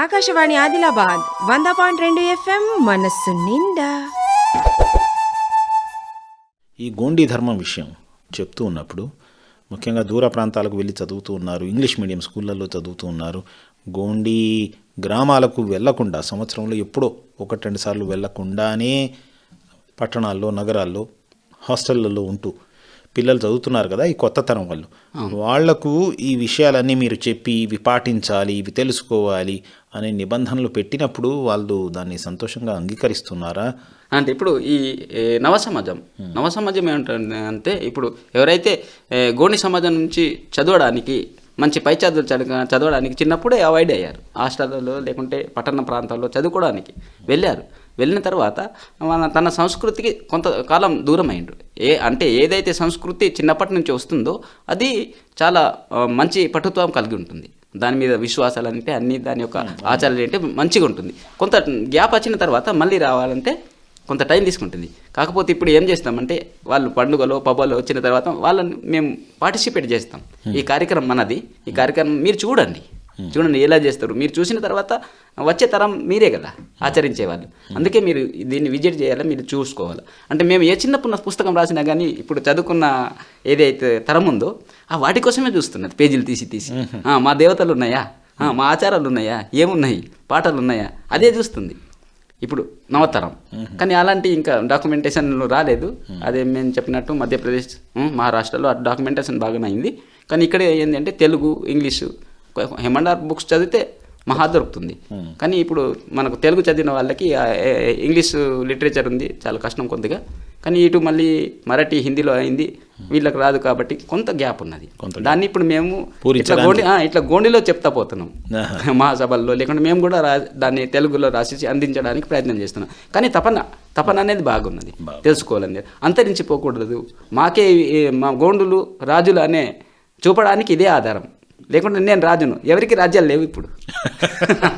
ఆకాశవాణి ఆదిలాబాద్ వంద పాయింట్ రెండు ఎఫ్ఎం మనస్సు నిండా. ఈ గోండీ ధర్మం విషయం చెప్తూ ఉన్నప్పుడు ముఖ్యంగా దూర ప్రాంతాలకు వెళ్ళి చదువుతూ ఉన్నారు ఇంగ్లీష్ మీడియం స్కూళ్ళల్లో చదువుతూ ఉన్నారు. గోండీ గ్రామాలకు వెళ్ళకుండా సంవత్సరంలో ఎప్పుడో ఒకటి రెండు సార్లు వెళ్ళకుండానే పట్టణాల్లో నగరాల్లో హాస్టళ్ళలో ఉంటూ పిల్లలు చదువుతున్నారు కదా ఈ కొత్త తరం వాళ్ళు వాళ్ళకు ఈ విషయాలన్నీ మీరు చెప్పి ఇవి పాటించాలి ఇవి తెలుసుకోవాలి అనే నిబంధనలు పెట్టినప్పుడు వాళ్ళు దాన్ని సంతోషంగా అంగీకరిస్తున్నారా? అంటే ఇప్పుడు ఈ నవ సమాజం. నవ సమాజం ఏమంటుంది అంటే ఇప్పుడు ఎవరైతే గోని సమాజం నుంచి చదవడానికి మంచి పై చదువులు చదవ చదవడానికి చిన్నప్పుడే అవాయిడ్ అయ్యారు. హాస్టల్లో లేకుంటే పట్టణ ప్రాంతాల్లో చదువుకోవడానికి వెళ్ళారు. వెళ్ళిన తర్వాత మన తన సంస్కృతికి కొంతకాలం దూరం అయిండ్రు ఏ అంటే ఏదైతే సంస్కృతి చిన్నప్పటి నుంచి వస్తుందో అది చాలా మంచి పటుత్వం కలిగి ఉంటుంది. దాని మీద విశ్వాసాలు అంటే అన్ని దాని యొక్క ఆచారాలు అంటే మంచిగా ఉంటుంది. కొంత గ్యాప్ వచ్చిన తర్వాత మళ్ళీ రావాలంటే కొంత టైం తీసుకుంటుంది. కాకపోతే ఇప్పుడు ఏం చేస్తామంటే వాళ్ళు పండుగలో పబ్బలో వచ్చిన తర్వాత వాళ్ళని మేము పార్టిసిపేట్ చేస్తాం. ఈ కార్యక్రమం మనది. ఈ కార్యక్రమం మీరు చూడండి. చూడండి ఎలా చేస్తారు? మీరు చూసిన తర్వాత వచ్చే తరం మీరే కదా ఆచరించే వాళ్ళు అందుకే మీరు దీన్ని విజిట్ చేయాలి మీరు చూసుకోవాలి. అంటే మేము ఏ చిన్న పున్న పుస్తకం రాసినా కానీ ఇప్పుడు చదువుకున్న ఏదైతే తరం ఉందో ఆ వాటి కోసమే చూస్తున్నది పేజీలు తీసి తీసి. ఆ, మా దేవతలు ఉన్నాయా? మా ఆచారాలు ఉన్నాయా? ఏమున్నాయి? పాటలు ఉన్నాయా? అదే చూస్తుంది. ఇప్పుడు నవతరం. కానీ అలాంటి ఇంకా డాక్యుమెంటేషన్లు రాలేదు. అదే మేము చెప్పినట్టు మధ్యప్రదేశ్ మహారాష్ట్రలో ఆ డాక్యుమెంటేషన్ బాగానే అయింది. కానీ ఇక్కడ ఏంటంటే తెలుగు ఇంగ్లీషు హెమండార్ బుక్స్ చదివితే మహా దొరుకుతుంది. కానీ ఇప్పుడు మనకు తెలుగు చదివిన వాళ్ళకి ఇంగ్లీష్ లిటరేచర్ ఉంది చాలా కష్టం కొద్దిగా. కానీ ఇటు మళ్ళీ మరాఠీ హిందీలో అయింది వీళ్ళకి రాదు కాబట్టి కొంత గ్యాప్ ఉన్నది. దాన్ని ఇప్పుడు మేము ఇట్లా. గోండి ఇట్లా గోండిలో చెప్తా పోతున్నాం. మహాసభల్లో లేకుంటే మేము కూడా రా దాన్ని తెలుగులో రాసి అందించడానికి ప్రయత్నం చేస్తున్నాం. కానీ తపన తపన అనేది బాగున్నది. తెలుసుకోవాలని అంతరించిపోకూడదు. మాకే మా గోండులు రాజులు అనే చూపడానికి ఇదే ఆధారం. లేకుంటే నేను రాజును. ఎవరికి రాజ్యాలు లేవు ఇప్పుడు.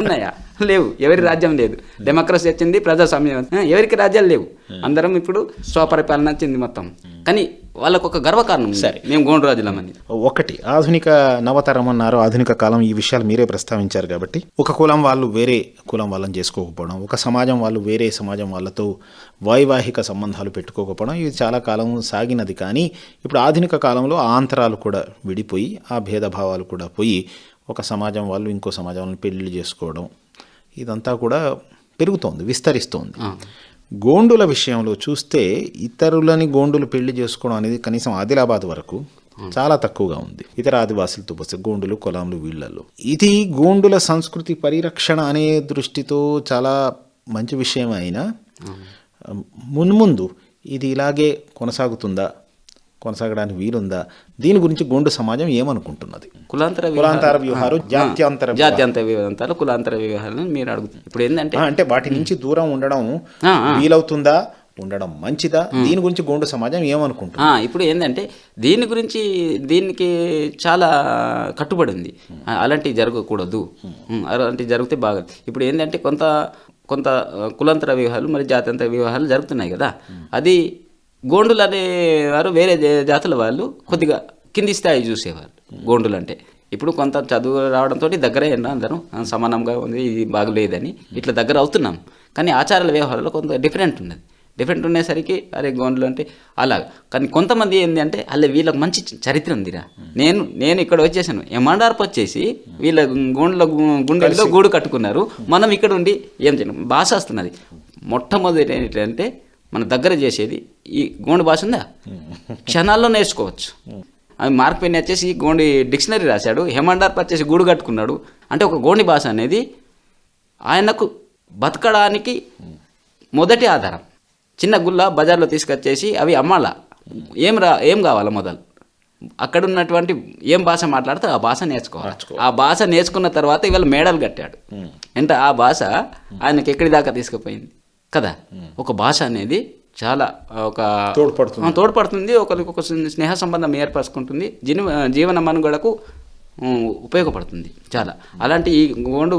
ఉన్నాయా? లేవు. ఎవరి రాజ్యం లేదు. డెమోక్రసీ వచ్చింది ప్రజాస్వామ్యం ఎవరికి రాజ్యాలు లేవు? అందరం ఇప్పుడు స్వపరిపాలన వచ్చింది మొత్తం. కానీ వాళ్ళకు ఒక గర్వకారణం. సరే. మేము గోండు రాజులమని ఒకటి ఆధునిక నవతరం అన్నారు. ఆధునిక కాలం ఈ విషయాలు మీరే ప్రస్తావించారు కాబట్టి. ఒక కులం వాళ్ళు వేరే కులం వాళ్ళని చేసుకోకపోవడం ఒక సమాజం వాళ్ళు వేరే సమాజం వాళ్ళతో వైవాహిక సంబంధాలు పెట్టుకోకపోవడం ఇది చాలా కాలం సాగినది. కానీ ఇప్పుడు ఆధునిక కాలంలో ఆ అంతరాలు కూడా విడిపోయి ఆ భేదభావాలు కూడా పోయి ఒక సమాజం వాళ్ళు ఇంకో సమాజం వాళ్ళని పెళ్ళి చేసుకోవడం ఇదంతా కూడా పెరుగుతోంది విస్తరిస్తోంది. గోండుల విషయంలో చూస్తే ఇతరులని గోండులు పెళ్ళి చేసుకోవడం అనేది కనీసం ఆదిలాబాద్ వరకు చాలా తక్కువగా ఉంది. ఇతర ఆదివాసులతో పోస్తే గోండులు కొలాంలు వీళ్ళల్లో. ఇది గోండుల సంస్కృతి పరిరక్షణ అనే దృష్టితో చాలా మంచి విషయం అయినా మున్ముందు ఇది ఇలాగే కొనసాగుతుందా? కొనసాగడానికి వీలుందా? దీని గురించి గోండు సమాజం ఏమనుకుంటున్నది? కులాంతర కులాంతర వ్యవహారం జాత్యాంతర జాత్యంతర వ్యవహారాలు కులాంతర వ్యవహారాలు మీరు అడుగుతారు ఇప్పుడు ఏంటంటే అంటే వాటి నుంచి దూరం ఉండడం. వీలవుతుందా? ఉండడం మంచిదా? దీని గురించి గోండు సమాజం ఏమనుకుంటుంది ఇప్పుడు ఏంటంటే దీని గురించి దీనికి చాలా కట్టుబడి ఉంది. అలాంటివి జరగకూడదు. అలాంటివి జరిగితే బాగా ఇప్పుడు ఏంటంటే కొంత కొంత కులాంతర వివాహాలు మరి జాత్యంతర వివాహాలు జరుగుతున్నాయి కదా. అది గోండులు అనేవారు వేరే జాతుల వాళ్ళు కొద్దిగా కింది స్థాయి చూసేవారు గోండులు అంటే ఇప్పుడు కొంత చదువు రావడంతో దగ్గర అందరం సమానంగా ఉంది ఇది బాగలేదని ఇట్లా దగ్గర అవుతున్నాం. కానీ ఆచారాల వ్యవహారాల్లో కొంత డిఫరెంట్ ఉన్నది. డిఫరెంట్ ఉండేసరికి అరే గోండ్లు అంటే అలా. కానీ కొంతమంది ఏంటి అంటే అలా వీళ్ళకి మంచి చరిత్ర ఉందిరా. నేను నేను ఇక్కడ వచ్చేసాను. ఎమండార్పు వచ్చేసి వీళ్ళ గోండ్ల గుండెల్లో గూడు కట్టుకున్నారు. మనం ఇక్కడ ఉండి ఏం చేయడం భాష వస్తున్నది. మొట్టమొదటి ఏంటంటే మన దగ్గర చేసేది ఈ గోండు భాష ఉందా? క్షణాల్లో నేర్చుకోవచ్చు. అవి మార్క్ పెన్ వచ్చేసి గోండి డిక్షనరీ రాశాడు హెమండార్ప్ వచ్చేసి గూడు కట్టుకున్నాడు. అంటే ఒక గోండి భాష అనేది ఆయనకు బతకడానికి మొదటి ఆధారం. చిన్న గుల్ల బజార్లో తీసుకొచ్చేసి అవి అమ్మాల? ఏం రా ఏం కావాలా మొదలు? అక్కడ ఉన్నటువంటి ఏం భాష మాట్లాడితే ఆ భాష నేర్చుకోవాలి. ఆ భాష నేర్చుకున్న తర్వాత ఇవాళ మేడలు కట్టాడు. అంటే ఆ భాష ఆయనకి ఎక్కడి దాకా తీసుకుపోయింది? కదా? ఒక భాష అనేది చాలా ఒక తోడ్పడుతుంది. తోడ్పడుతుంది ఒకరికి ఒక స్నేహ సంబంధం ఏర్పరచుకుంటుంది జీవ జీవన మనుగడకు ఉపయోగపడుతుంది చాలా. అలాంటి ఈ గోండు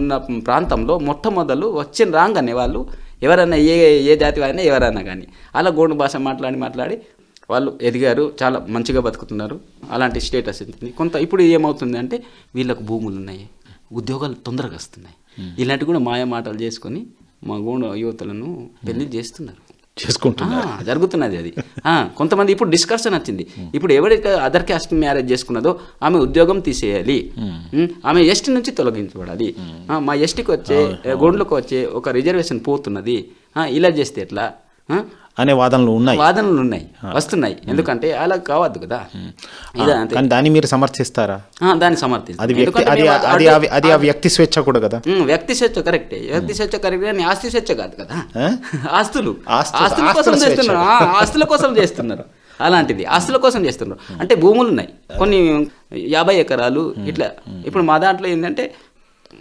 ఉన్న ప్రాంతంలో మొట్టమొదలు వచ్చిన రాంగ్ అనే వాళ్ళు ఎవరైనా ఏ ఏ జాతి అయినా ఎవరైనా కానీ. అలా గోండు భాష మాట్లాడి మాట్లాడి వాళ్ళు ఎదిగారు చాలా మంచిగా బతుకుతున్నారు. అలాంటి స్టేటస్ ఉంటుంది. కొంత ఇప్పుడు ఏమవుతుంది అంటే వీళ్ళకు భూములు ఉన్నాయి ఉద్యోగాలు తొందరగా వస్తున్నాయి. ఇలాంటివి కూడా మాయ మాటలు చేసుకొని మా గూండ యువతలను పెళ్ళి చేస్తున్నారు. చేసుకుంటున్నారు. జరుగుతున్నది అది. కొంతమంది ఇప్పుడు డిస్కషన్ వచ్చింది. ఇప్పుడు ఎవరైతే అదర్ క్యాస్ట్ మ్యారేజ్ చేసుకున్నదో ఆమె ఉద్యోగం తీసేయాలి. ఆమె ఎస్టీ నుంచి తొలగించబడాలి. మా ఎస్టీకి వచ్చే గోండ్లకు వచ్చే ఒక రిజర్వేషన్ పోతున్నది. ఇలా చేస్తే ఎట్లా? అనే వాదనలు ఉన్నాయి. వాదనలు ఉన్నాయి. వస్తున్నాయి. ఎందుకంటే అలా కావద్దు కదా. కానీ దాన్ని మీరు సమర్థిస్తారా? దాన్ని సమర్థిస్తాం. అది ఆ వ్యక్తి స్వేచ్ఛ కూడా కదా. వ్యక్తి స్వేచ్ఛ కరెక్టే. వ్యక్తి స్వేచ్ఛ కరెక్ట్ కానీ ఆస్తి స్వేచ్ఛ కాదు కదా? ఆస్తులు. ఆస్తు- ఆస్తుల కోసం. చేస్తున్నారు. ఆస్తుల కోసం చేస్తున్నారు. అలాంటిది. ఆస్తుల కోసం చేస్తున్నారు. అంటే భూములు ఉన్నాయి. కొన్ని యాభై ఎకరాలు ఇట్లా. ఇప్పుడు మా దాంట్లో ఏంటంటే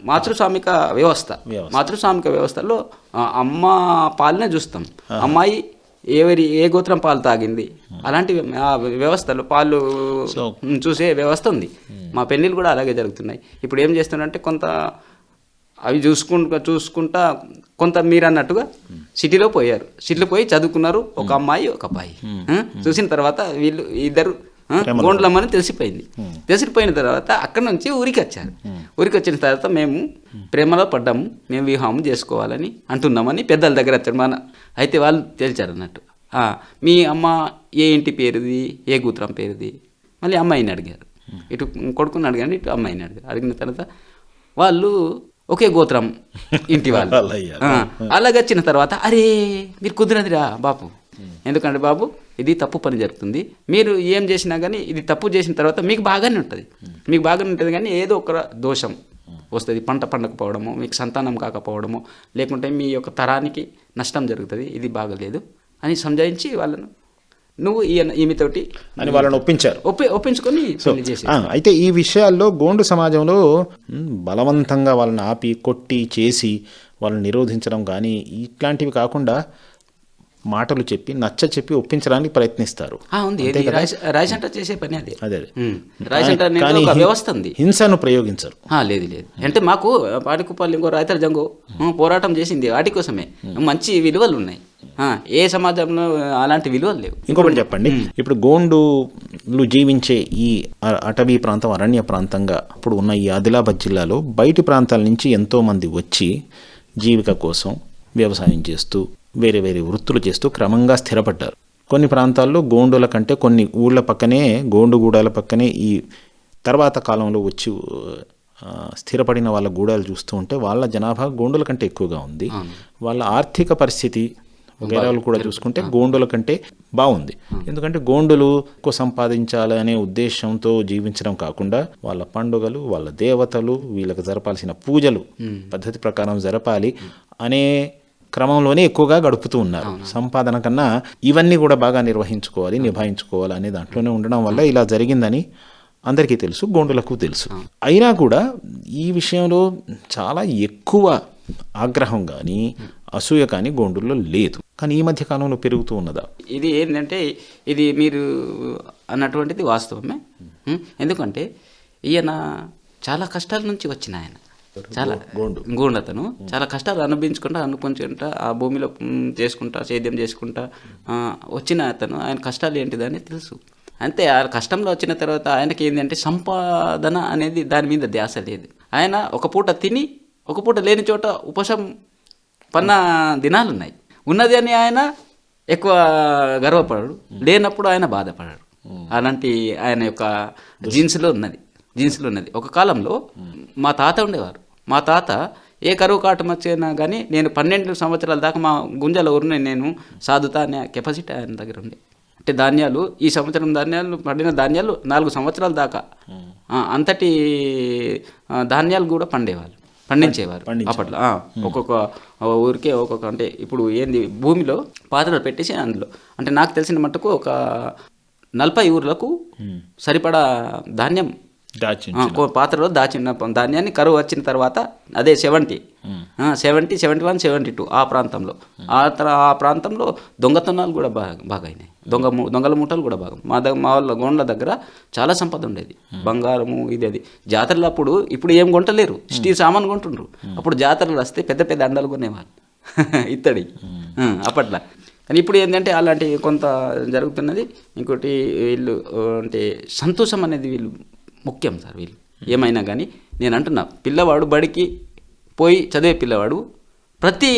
మాతృస్వామిక వ్యవస్థ. మాతృస్వామిక వ్యవస్థలో అమ్మ పాలనే చూస్తాం. అమ్మాయి ఎవరి ఏ గోత్రం పాలు తాగింది? అలాంటి ఆ వ్యవస్థలో పాలు చూసే వ్యవస్థ ఉంది. మా పెళ్ళిళ్ళు కూడా అలాగే జరుగుతున్నాయి. ఇప్పుడు ఏం చేస్తున్నారంటే కొంత అవి చూసుకుంటా చూసుకుంటా కొంత మీరు అన్నట్టుగా సిటీలో పోయారు. సిటీలో పోయి చదువుకున్నారు ఒక అమ్మాయి ఒక అబ్బాయి? చూసిన తర్వాత వీళ్ళు ఇద్దరు గోండ్లమ్మని తెలిసిపోయింది. తెలిసిపోయిన తర్వాత అక్కడ నుంచి ఊరికి వచ్చారు. ఊరికి వచ్చిన తర్వాత మేము ప్రేమలో పడ్డాము. మేము వివాహం చేసుకోవాలని అంటున్నామని పెద్దల దగ్గర వచ్చాడు మన అయితే వాళ్ళు తేల్చారు అన్నట్టు. మీ అమ్మ ఏ ఇంటి పేరుది? ఏ గూత్రం పేరుది? మళ్ళీ అమ్మాయిని అడిగారు. ఇటు కొడుకుని అడిగాను ఇటు అమ్మాయిని అడిగారు. అడిగిన తర్వాత వాళ్ళు ఒకే గోత్రం ఇంటి వాళ్ళు. అయ్యారు. ఆ, అలాగొచ్చిన తర్వాత అరే మీరు కుదిరదురా బాబు ఎందుకంటే బాబు ఇది తప్పు పని జరుగుతుంది. మీరు ఏం చేసినా కానీ ఇది తప్పు చేసిన తర్వాత మీకు బాగానే ఉంటుంది. మీకు బాగానే ఉంటుంది కానీ ఏదో ఒక దోషం. వస్తుంది పంట పండకపోవడము మీకు సంతానం కాకపోవడము లేకుంటే మీ యొక్క తరానికి నష్టం జరుగుతుంది ఇది బాగలేదు అని సంజాయించి వాళ్ళను నువ్వు ఈయన ఈమెతోటి అని వాళ్ళని ఒప్పించారు. ఒప్పి ఒప్పించుకొని అయితే ఈ విషయాల్లో గోండు సమాజంలో బలవంతంగా వాళ్ళని ఆపి కొట్టి చేసి వాళ్ళని నిరోధించడం కానీ ఇట్లాంటివి కాకుండా మాటలు చెప్పి నచ్చ చెప్పి ఒప్పించడానికి ప్రయత్నిస్తారు. చేసే పని అదే. అదే వ్యవస్థ ఉంది. హింసను ప్రయోగించరు. లేదు లేదు. అంటే మాకు పాటికుప్పలు ఇంకో రైతుల జంగు పోరాటం చేసింది వాటి కోసమే. మంచి విలువలు ఉన్నాయి. ఏ సమాజంలో అలాంటి విలువలు లేవు. ఇంకొకటి చెప్పండి. ఇప్పుడు గోండులు జీవించే ఈ అటవీ ప్రాంతం అరణ్య ప్రాంతంగా ఇప్పుడు ఉన్న ఈ ఆదిలాబాద్ జిల్లాలో బయటి ప్రాంతాల నుంచి ఎంతో మంది వచ్చి జీవిక కోసం వ్యవసాయం చేస్తూ వేరే వేరే వృత్తులు చేస్తూ క్రమంగా స్థిరపడ్డారు. కొన్ని ప్రాంతాల్లో గోండుల కంటే కొన్ని ఊళ్ళ పక్కనే గోండుగూడాల పక్కనే ఈ తర్వాత కాలంలో వచ్చి స్థిరపడిన వాళ్ళ గూడాలు చూస్తూ ఉంటే వాళ్ళ జనాభా గోండుల కంటే ఎక్కువగా ఉంది. వాళ్ళ ఆర్థిక పరిస్థితి వగైరాలు కూడా చూసుకుంటే గోండుల కంటే బాగుంది. ఎందుకంటే గోండులు ఎక్కువ సంపాదించాలి అనే ఉద్దేశంతో జీవించడం కాకుండా వాళ్ళ పండుగలు వాళ్ళ దేవతలు వీళ్ళకి జరపాల్సిన పూజలు పద్ధతి ప్రకారం జరపాలి అనే క్రమంలోనే ఎక్కువగా గడుపుతూ ఉన్నారు. సంపాదన కన్నా ఇవన్నీ కూడా బాగా నిర్వహించుకోవాలి నిభాయించుకోవాలి అనే దాంట్లోనే ఉండడం వల్ల ఇలా జరిగిందని అందరికీ తెలుసు గోండులకు తెలుసు. అయినా కూడా ఈ విషయంలో చాలా ఎక్కువ ఆగ్రహం కానీ అసూయ కానీ గోండుల్లో లేదు. కానీ ఈ మధ్య కాలంలో పెరుగుతూ ఉన్నదా? ఇది ఏంటంటే ఇది మీరు అన్నటువంటిది వాస్తవమే? ఎందుకంటే ఈయన చాలా కష్టాల నుంచి వచ్చిన ఆయన. చాలా గోండతను చాలా కష్టాలు అనుభవించుకుంటా అనుభవించుకుంటా ఆ భూమిలో చేసుకుంటా సేద్యం చేసుకుంటా వచ్చిన అతను. ఆయన కష్టాలు ఏంటిదని తెలుసు. అంతే ఆ కష్టంలో వచ్చిన తర్వాత ఆయనకి ఏంటంటే సంపాదన అనేది దాని మీద ధ్యాస లేదు. ఆయన ఒక పూట తిని ఒక పూట లేని చోట ఉపశం పన్న దినాలు ఉన్నాయి ఉన్నది అని ఆయన ఎక్కువ గర్వపడడు. లేనప్పుడు ఆయన బాధపడడు. అలాంటి ఆయన యొక్క జీన్స్లో ఉన్నది. జీన్స్లో ఉన్నది. ఒక కాలంలో మా తాత ఉండేవారు. మా తాత ఏ కరువు కాటం వచ్చినా కానీ నేను పన్నెండు సంవత్సరాల దాకా మా గుంజల ఊరిని నేను సాదుతా అనే కెపాసిటీ ఆయన దగ్గర ఉండే. అంటే ధాన్యాలు ఈ సంవత్సరం ధాన్యాలు పండిన ధాన్యాలు నాలుగు సంవత్సరాల దాకా. అంతటి ధాన్యాలు కూడా పండేవాళ్ళు పండించేవారు అప్పట్లో. ఒక్కొక్క ఊరికే ఒక్కొక్క అంటే ఇప్పుడు ఏంది భూమిలో పాత్రలు పెట్టేసి అందులో. అంటే నాకు తెలిసిన మట్టుకు ఒక నలభై ఊర్లకు సరిపడా ధాన్యం పాత్రలో దాచిన ధాన్యాన్ని కరువు వచ్చిన తర్వాత అదే seventy. Seventy seventy one seventy two ఆ ప్రాంతంలో. ఆ తర ఆ ప్రాంతంలో దొంగతనాలు కూడా బాగా బాగా అయినాయి దొంగ దొంగల మూటలు కూడా బాగా మా దగ్గర మా వాళ్ళ గోండ్ల దగ్గర చాలా సంపద ఉండేది. బంగారము ఇది అది. జాతరలు అప్పుడు ఇప్పుడు ఏం కొంటలేరు. స్టీల్ సామాన్ కొంటుండ్రు. అప్పుడు జాతరలు వస్తే పెద్ద పెద్ద అండాలు కొనేవాళ్ళు. ఇత్తడి. అప్పట్లో. కానీ ఇప్పుడు ఏంటంటే అలాంటి కొంత జరుగుతున్నది. ఇంకోటి వీళ్ళు అంటే సంతోషం అనేది వీళ్ళు ముఖ్యం సార్ వీళ్ళు. ఏమైనా కానీ నేను అంటున్నా పిల్లవాడు బడికి పోయి చదివే పిల్లవాడు ప్రతి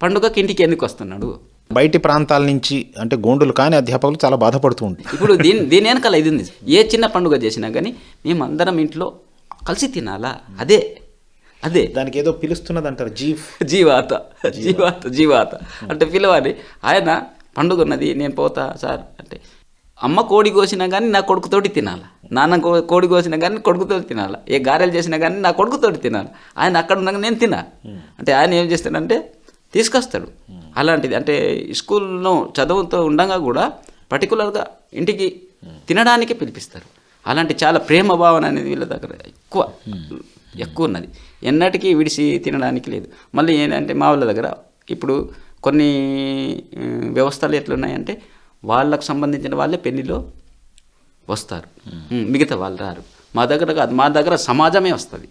పండుగకి ఇంటికి ఎందుకు వస్తున్నాడు? బయటి ప్రాంతాల నుంచి అంటే గోండులు కాని అధ్యాపకులు చాలా బాధపడుతూ ఉంటారు. ఇప్పుడు దీని దీని వెనకాల ఇది ఉంది. ఏ చిన్న పండుగ చేసినా కానీ మేము అందరం ఇంట్లో కలిసి తినాలా? అదే అదే. దానికి ఏదో పిలుస్తున్నది అంటారు జీఫ్. జీవాత. జీవాత. జీవాత అంటే పిలవాలి ఆయన పండుగ ఉన్నది నేను పోతా సార్ అంటే అమ్మ కోడి కోసినా కానీ నా కొడుకుతోటి తినాలి? నాన్న కోడి కోసినా కానీ కొడుకుతోటి తినాలి? ఏ గారెలు చేసినా కానీ నా కొడుకుతోటి తినాలి? ఆయన అక్కడ ఉన్నాక నేను తినా అంటే ఆయన ఏం చేస్తాడంటే తీసుకొస్తాడు. అలాంటిది అంటే స్కూల్లో చదువుతో ఉండగా కూడా పర్టికులర్గా ఇంటికి తినడానికి పిలిపిస్తారు. అలాంటి చాలా ప్రేమ భావన అనేది వీళ్ళ దగ్గర ఎక్కువ. ఎక్కువ ఉన్నది. ఎన్నటికీ విడిసి తినడానికి లేదు. మళ్ళీ ఏంటంటే మా వాళ్ళ దగ్గర ఇప్పుడు కొన్ని వ్యవస్థలు ఎట్లున్నాయంటే వాళ్ళకు సంబంధించిన వాళ్ళే పెళ్ళిలో వస్తారు. మిగతా వాళ్ళు రారు. మా దగ్గర కాదు మా దగ్గర సమాజమే వస్తుంది.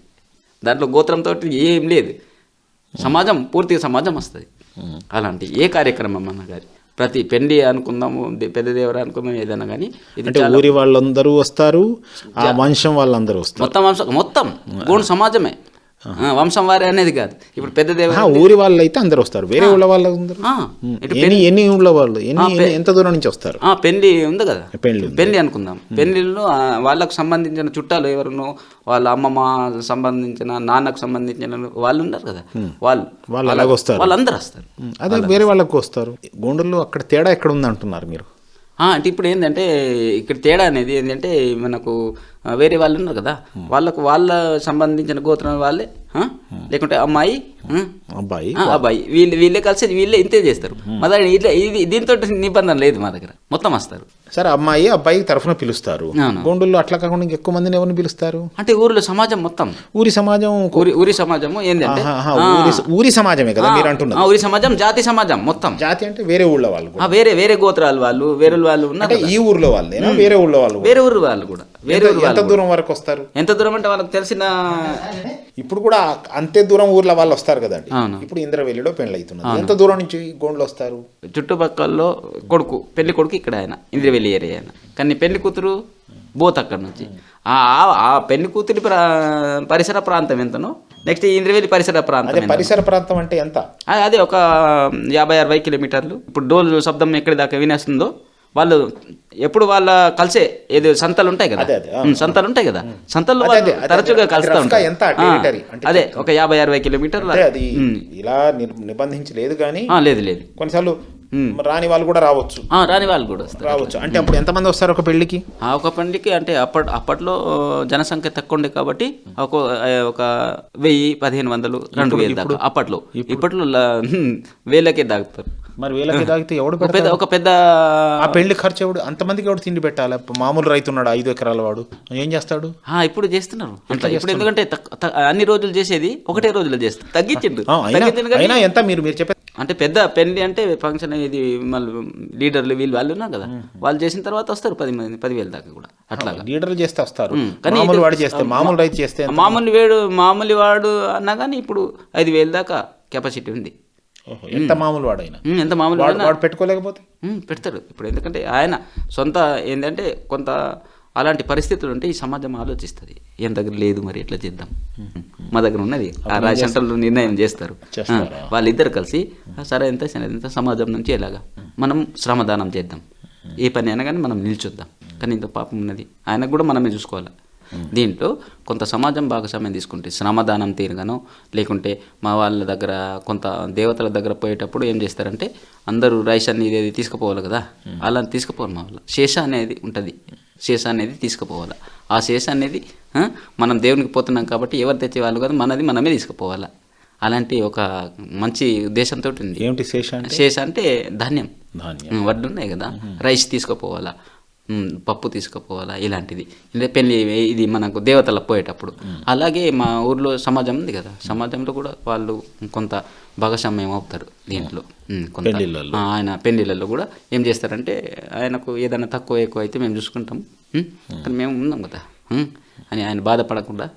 దాంట్లో గోత్రంతో ఏం లేదు. సమాజం పూర్తిగా సమాజం వస్తుంది. అలాంటి ఏ కార్యక్రమం అన్న కానీ ప్రతి పెళ్ళి అనుకుందాము పెద్ద దేవర అనుకుందాం ఏదైనా కానీ ఇది ఊరి వాళ్ళందరూ వస్తారు ఆ వంశం వాళ్ళందరూ వస్తారు. మొత్తం వంశం మొత్తం. గోండు సమాజమే. వంశం వారే అనేది కాదు. ఇప్పుడు పెద్ద దేవ ఆ, ఊరి వాళ్ళు అయితే అందరూ వస్తారు. వేరే ఊళ్ళ వాళ్ళు ఎన్ని ఎన్ని ఊళ్ళ వాళ్ళు? ఎన్ని ఎంత దూరం నుంచి వస్తారు? ఆ, పెళ్ళి ఉంది కదా. పెళ్ళి. పెళ్ళి అనుకుందాం. పెళ్ళిలో ఆ, వాళ్ళకు సంబంధించిన చుట్టాలు ఎవరునో వాళ్ళ అమ్మమ్మ సంబంధించిన నాన్నకు సంబంధించిన వాళ్ళు ఉన్నారు కదా. వాళ్ళు. వాళ్ళు అలాగ వస్తారు వాళ్ళందరూ వస్తారు. అదే వేరే వాళ్ళకు వస్తారు. గోండుల్లో అక్కడ తేడా ఎక్కడ ఉంది అంటున్నారు మీరు అంటే ఇప్పుడు ఏంటంటే ఇక్కడ తేడా అనేది ఏంటంటే మనకు వేరే వాళ్ళు ఉన్నారు కదా. వాళ్ళకు వాళ్ళ సంబంధించిన గోత్రం వాళ్ళే? లేకుంటే అమ్మాయి? అబ్బాయి అబ్బాయి. వీళ్ళు వీళ్ళే కలిసి వీళ్ళే ఇంతే చేస్తారు. మా దగ్గర ఇట్లా ఇది దీంతో నిబంధన లేదు మా దగ్గర. మొత్తం వస్తారు. సరే అమ్మాయి అబ్బాయి తరఫున పిలుస్తారు. గోండుల్లో అట్లా కాకుండా ఇంకెక్కువ మందిని ఎవరిని పిలుస్తారు? అంటే ఊరిలో సమాజం మొత్తం. ఊరి సమాజం ఊరి సమాజము ఏంటంటే ఊరి సమాజమే కదా మీరు అంటున్నారు ఊరి సమాజం జాతి సమాజం మొత్తం. జాతి అంటే వేరే ఊళ్ళో వాళ్ళు వేరే వేరే గోత్రాలు వాళ్ళు వేరే వాళ్ళు ఉన్నారు అంటే ఈ ఊర్లో వాళ్ళేనా? వేరే ఊళ్ళో వాళ్ళు? వేరే ఊరు వాళ్ళు కూడా. వేరే ఎంత- వాళ్ళు దూరం వరకు వస్తారు? ఎంత దూరం అంటే వాళ్ళకి తెలిసిన ఇప్పుడు కూడా అంతే దూరం ఊర్లో వాళ్ళు వస్తారు కదండి. ఇప్పుడు ఇంద్రవెల్లిలో పెళ్ళి అవుతున్నది ఎంత దూరం నుంచి గోండ్లు వస్తారు? చుట్టుపక్కల్లో కొడుకు పెళ్ళి కొడుకు ఇక్కడ ఆయన ఇంద్రవెల్లి ఆయన కానీ పెళ్ళి కూతురు బోత్ అక్కడ నుంచి. ఆ పెళ్ళి కూతురి ప్రా పరిసర ప్రాంతం ఎంతనో? నెక్స్ట్ ఇంద్రవెల్లి పరిసర ప్రాంతం? పరిసర ప్రాంతం అంటే ఎంత? అదే ఒక యాభై అరవై కిలోమీటర్లు. ఇప్పుడు డోల్ శబ్దం ఎక్కడి దాకా వినేస్తుందో వాళ్ళు ఎప్పుడు వాళ్ళ కలిసే ఏదో సంతలు ఉంటాయి కదా. సంతలు ఉంటాయి కదా. సంతల్లో వాళ్ళు తరచుగా కలుస్తూ ఉంటారు. అంటే అదే ఒక యాభై అరవై కిలోమీటర్లు. ఇలా నిర్- నిబంధించి లేదు కానీ లేదు లేదు. కొన్నిసార్లు రాని వాళ్ళు కూడా రావచ్చు. రాని వాళ్ళు కూడా వస్తారు. రావచ్చు. అంటే అప్పుడు ఎంతమంది వస్తారు ఒక పెళ్ళికి ఆ ఒక పండికి అంటే అప్పట్ అప్పట్లో జనసంఖ్య తక్కువ ఉండే కాబట్టి ఒక ఒక వెయ్యి పదిహేను వందలు రెండు వేలు దాకా అప్పట్లో. ఇప్పట్లో వేలకే దాగుతారు మరి వీళ్ళకి తాగితే ఎవడు ఒక పెద్ద ఒక పెద్ద ఆ పెళ్ళి ఖర్చు ఎవడు అంతమందికి ఎవడు తిండి పెట్టాలి? మామూలు రైతు ఉన్నాడు ఐదు ఎకరాల వాడు. ఏం చేస్తాడు? ఇప్పుడు చేస్తున్నారు. అట్లా ఇప్పుడు ఎందుకంటే అన్ని రోజులు చేసేది ఒకటే రోజులో చేస్తారు తగ్గించిండు. అయినా ఎంత మీరు మీరు చెప్పే అంటే పెద్ద పెళ్ళి అంటే ఫంక్షన్ ఇది మళ్ళీ లీడర్లు వీళ్ళు వాళ్ళు ఉన్నారు కదా. వాళ్ళు చేసిన తర్వాత వస్తారు పది మంది పదివేల దాకా కూడా. అట్లాగా. లీడర్లు చేస్తే వస్తారు. కానీ మామూలు వాడు చేస్తే మామూలు రైతు చేస్తే? మామూలు వేడు మామూలు వాడు అన్నా కానీ ఇప్పుడు ఐదు వేల దాకా కెపాసిటీ ఉంది. ఎంత మామూలు వాడైనా? ఎంత మామూలు వాడు పెట్టుకోలేకపోతే? పెడతాడు. ఇప్పుడు ఎందుకంటే ఆయన సొంత ఏంటంటే కొంత అలాంటి పరిస్థితులు ఉంటే ఈ సమాజం ఆలోచిస్తుంది. ఏం దగ్గర లేదు మరి ఎట్లా చేద్దాం? మా దగ్గర ఉన్నది. ఆ రాజ సెంటర్లో నిర్ణయం చేస్తారు. వాళ్ళిద్దరు కలిసి "ఆ, సరే ఎంత సరే ఎంత సమాజం నుంచి ఎలాగా? మనం శ్రమదానం చేద్దాం. ఏ పని అయినా కానీ మనం నిల్చొద్దాం. కానీ ఇంత పాపం ఉన్నది. ఆయనకు కూడా మనమే చూసుకోవాలి. దీంట్లో కొంత సమాజం భాగస్వామ్యం తీసుకుంటే శ్రమదానం తీరుగానో లేకుంటే మా వాళ్ళ దగ్గర కొంత దేవతల దగ్గర పోయేటప్పుడు ఏం చేస్తారంటే అందరూ రైస్ అన్ని ఇది తీసుకుపోవాలి కదా అలా తీసుకుపోవాలి మా వాళ్ళ. శేష అనేది ఉంటుంది. శేష అనేది తీసుకుపోవాలి. ఆ శేష అనేది మనం దేవునికి పోతున్నాం కాబట్టి ఎవరు తెచ్చేవాళ్ళు కదా మనది మనమే తీసుకుపోవాలి. అలాంటి ఒక మంచి ఉద్దేశంతో ఉంది. ఏమిటి శేష అంటే? శేష అంటే ధాన్యం. వడ్లు ఉన్నాయి కదా. రైస్ తీసుకుపోవాలా. పప్పు తీసుకుపోవాలా ఇలాంటిది. ఇలా పెళ్ళి ఇది మనకు దేవతలకు పోయేటప్పుడు. అలాగే మా ఊర్లో సమాజం ఉంది కదా సమాజంలో కూడా వాళ్ళు కొంత భాగస్వామ్యం అవుతారు దీంట్లో. కొంత. ఆయన పెళ్ళిళ్ళల్లో కూడా ఏం చేస్తారంటే ఆయనకు ఏదైనా తక్కువ ఎక్కువ అయితే మేము చూసుకుంటాం. కానీ మేము ఉన్నాం కదా. అని ఆయన బాధపడకుండా?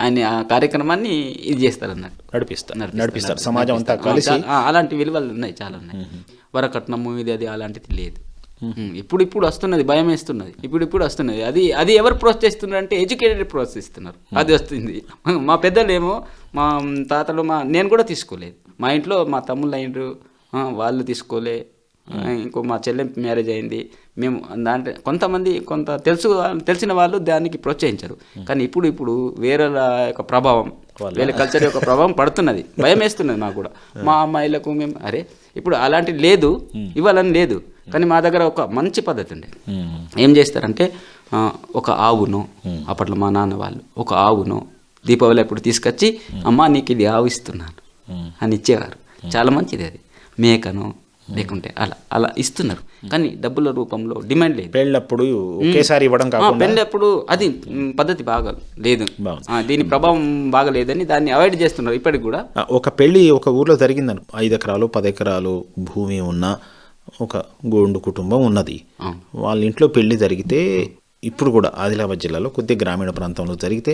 ఆయన ఆ కార్యక్రమాన్ని ఇది చేస్తారు అన్నట్టు. నడిపిస్తారు నడిపిస్తారు సమాజం అంతా కలిసి అలాంటి విలువలు ఉన్నాయి చాలా ఉన్నాయి వరకట్నము ఇది అది అలాంటిది లేదు. ఇప్పుడు ఇప్పుడు వస్తున్నది భయం వేస్తున్నది ఇప్పుడు ఇప్పుడు వస్తున్నది. అది అది ఎవరు ప్రోత్సహిస్తున్నారు అంటే ఎడ్యుకేటెడ్ ప్రోత్సహిస్తున్నారు. అది వస్తుంది. మా పెద్దలు ఏమో మా తాతలు మా నేను కూడా తీసుకోలేదు. మా ఇంట్లో మా తమ్ముళ్ళు అయినరు వాళ్ళు తీసుకోలే. ఇంకో మా చెల్లె మ్యారేజ్ అయింది. మేము దాంట్లో కొంతమంది కొంత తెలుసు తెలిసిన వాళ్ళు దానికి ప్రోత్సహించరు. కానీ ఇప్పుడు ఇప్పుడు వేరే యొక్క ప్రభావం వేరే కల్చర్ యొక్క ప్రభావం పడుతున్నది. భయం వేస్తున్నది మాకు కూడా. మా అమ్మాయిలకు మేము అరే ఇప్పుడు అలాంటి లేదు. ఇవ్వాలని లేదు. కానీ మా దగ్గర ఒక మంచి పద్ధతి ఉండే ఏం చేస్తారంటే ఒక ఆవును అప్పట్లో మా నాన్న వాళ్ళు ఒక ఆవును దీపావళి అప్పుడు తీసుకొచ్చి అమ్మా నీకు ఇది ఆవు ఇస్తున్నాను అని ఇచ్చేవారు. చాలా మంచిది అది. మేకను లేకుంటే అలా అలా ఇస్తున్నారు. కానీ డబ్బుల రూపంలో డిమాండ్ లేదు. పెళ్ళప్పుడు ఒకేసారి ఇవ్వడం ఆ, కాకుండా పెళ్ళి అప్పుడు అది పద్ధతి బాగా లేదు. దీని ప్రభావం బాగా లేదని దాన్ని అవాయిడ్ చేస్తున్నారు ఇప్పటికి కూడా. ఒక పెళ్ళి ఒక ఊర్లో జరిగిందను. ఐదు ఎకరాలు పది ఎకరాలు భూమి ఉన్న ఒక గోండు కుటుంబం ఉన్నది. వాళ్ళ ఇంట్లో పెళ్ళి జరిగితే ఇప్పుడు కూడా ఆదిలాబాద్ జిల్లాలో కొద్ది గ్రామీణ ప్రాంతంలో జరిగితే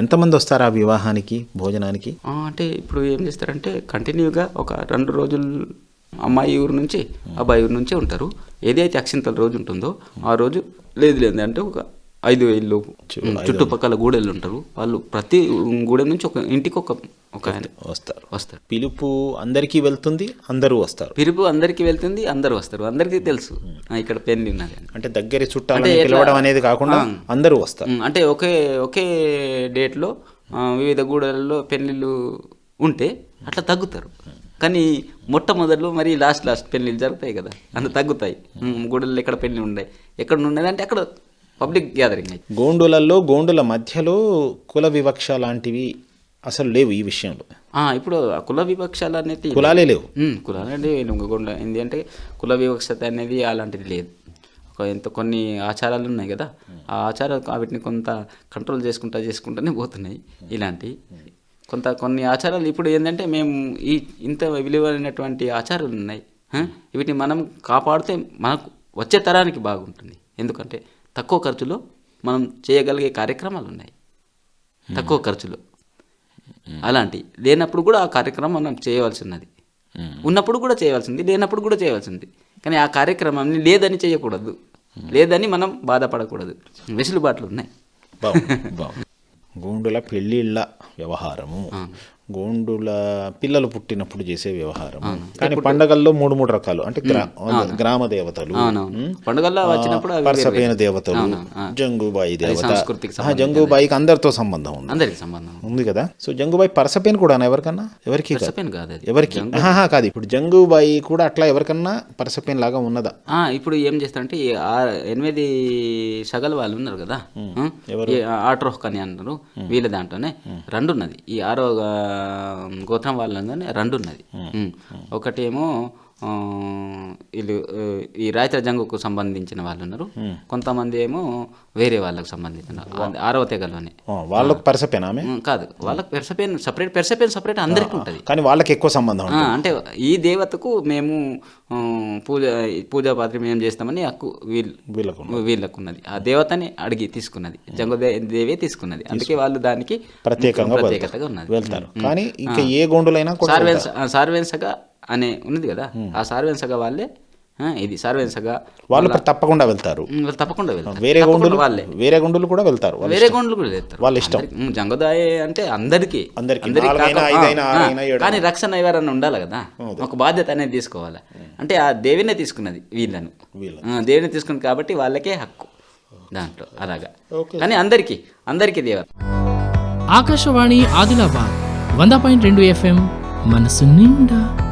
ఎంతమంది వస్తారు ఆ వివాహానికి భోజనానికి? అంటే ఇప్పుడు ఏం చేస్తారంటే కంటిన్యూగా ఒక రెండు రోజులు అమ్మాయి ఊరు నుంచి అబ్బాయి ఊరు నుంచి ఉంటారు. ఏదైతే అక్షింతల రోజు ఉంటుందో ఆ రోజు లేదు లేదు అంటే ఒక ఐదు వేలు చుట్టుపక్కల గూడెళ్ళు ఉంటారు. వాళ్ళు ప్రతి గూడెం నుంచి ఒక ఇంటికి ఒక ఒక వస్తారు. వస్తారు. పిలుపు అందరికీ వెళ్తుంది అందరూ వస్తారు. పిలుపు అందరికీ వెళ్తుంది అందరు వస్తారు. అందరికీ తెలుసు. ఇక్కడ పెళ్ళి ఉన్నది అంటే దగ్గరి ఎట్లా- పిలవడం అనేది కాకుండా. అందరూ వస్తారు. అంటే ఒకే ఒకే డేట్లో వివిధ గూడలలో పెళ్ళిళ్ళు ఉంటే అట్లా తగ్గుతారు. కానీ మొట్టమొదలు మరి లాస్ట్ లాస్ట్ పెళ్ళిళ్ళు జరుగుతాయి కదా. అంత తగ్గుతాయి. గూడల్లో ఎక్కడ పెళ్ళి ఉన్నాయి ఎక్కడ ఉన్నది అంటే అక్కడ పబ్లిక్ గ్యాదరింగ్ గోండులలో గోండుల మధ్యలో కుల వివక్ష లాంటివి అసలు లేవు ఈ విషయంలో. ఇప్పుడు కుల వివక్షలు అనేది కులాలే లేవు. ఉమ్, కులాలు అంటే అంటే కుల వివక్షత అనేది అలాంటిది లేదు. ఒక ఎంత కొన్ని ఆచారాలు ఉన్నాయి కదా ఆ ఆచారాలు వాటిని కొంత కంట్రోల్ చేసుకుంటా చేసుకుంటూనే పోతున్నాయి ఇలాంటి. కొంత కొన్ని ఆచారాలు ఇప్పుడు ఏంటంటే మేము ఈ ఇంత విలువైనటువంటి ఆచారాలు ఉన్నాయి? వీటిని మనం కాపాడితే మనకు వచ్చే తరానికి బాగుంటుంది. ఎందుకంటే తక్కువ ఖర్చులో మనం చేయగలిగే కార్యక్రమాలు ఉన్నాయి. తక్కువ ఖర్చులో. అలాంటి లేనప్పుడు కూడా ఆ కార్యక్రమం మనం చేయవలసి ఉన్నది ఉన్నప్పుడు కూడా చేయవలసింది లేనప్పుడు కూడా చేయవలసింది. కానీ ఆ కార్యక్రమాన్ని లేదని చేయకూడదు. లేదని మనం బాధపడకూడదు. వెసులుబాట్లు ఉన్నాయి. గోండుల పెళ్ళిళ్ళ వ్యవహారము. గోండుల పిల్లలు పుట్టినప్పుడు చేసే వ్యవహారము కానీ పండగల్లో మూడు మూడు రకాలు. అంటే గ్రా- గ్రామ దేవతలు. పండుగల్లో వచ్చినప్పుడు పరసపైన. దేవతలు. జంగుబాయి దేవత. జంగుబాయికి అందరితో సంబంధం ఉంది. అందరికి సంబంధం ఉంది. కదా? సో జంగుబాయి పరసపైన కూడా ఎవరికన్నా? ఎవరికి ఎవరికి? కాదు. ఇప్పుడు జంగుబాయి కూడా అట్లా ఎవరికన్నా పరసపైన లాగా ఉన్నదా? ఇప్పుడు ఏం చేస్తారంటే ఎనిమిది సగల వాళ్ళు ఉన్నారు కదా? ఆ? ఈ ఆట్రోహ్ అని అన్నారు వీళ్ళ దాంట్లోనే రెండు ఉన్నది ఈ ఆరో గోత్రం వాళ్ళని రెండు ఉన్నది. ఒకటేమో వీళ్ళు ఈ రాయితర జంగుకు సంబంధించిన వాళ్ళు ఉన్నారు. కొంతమంది ఏమో వేరే వాళ్ళకు సంబంధించిన ఆరవ తెగలోనే వాళ్ళకు పరసపైన కాదు. వాళ్ళకి పెర్సపెన్ సపరేట్ పెర్సపెన్ సపరేట్ అందరికీ ఉంటుంది. కానీ వాళ్ళకి ఎక్కువ సంబంధం అంటే ఈ దేవతకు మేము పూజ పూజా పాత్ర మేము చేస్తామని హక్కు వీళ్ళు వీళ్ళకు వీళ్ళకు ఉన్నది ఆ దేవతని అడిగి తీసుకున్నది. జంగదే దేవే తీసుకున్నది. అందుకే వాళ్ళు దానికి ప్రత్యేకంగా ప్రత్యేకతగా ఉన్నది. వెళ్తారు. కానీ ఇంకా ఏ గోండులైనా సార్వెన్సగా అనే ఉన్నది కదా. ఆ సార్వెన్సగా వాళ్ళే ఆ, ఇది సార్వెన్సగా వాళ్ళు తప్పకుండా వెళ్తారు. వాళ్ళు తప్పకుండా వెళ్తారు. వేరే గోండులు వాళ్ళే. వేరే గోండులు కూడా వెళ్తారు. వాళ్ళు వేరే గొండ్లు కూడా చేస్తారు వాళ్ళ ఇష్టం. జంగదాయ అంటే అందరికి. అందరికీ. కానీ రక్షణ ఎవరన్నా ఉండాలి కదా. ఒక బాధ్యత అనేది తీసుకోవాలి. అంటే ఆ దేవినే తీసుకున్నది వీళ్ళను. వీళ్ళ. ఆ, దేవినే తీసుకున్నది కాబట్టి వాళ్ళకే హక్కు దాంట్లో అలాగా. కానీ అందరికీ అందరికీ దేవత ఆకాశవాణి ఆదిలాబాద్ వంద పాయింట్ రెండు ఎఫ్ఎం మనసు నిండా.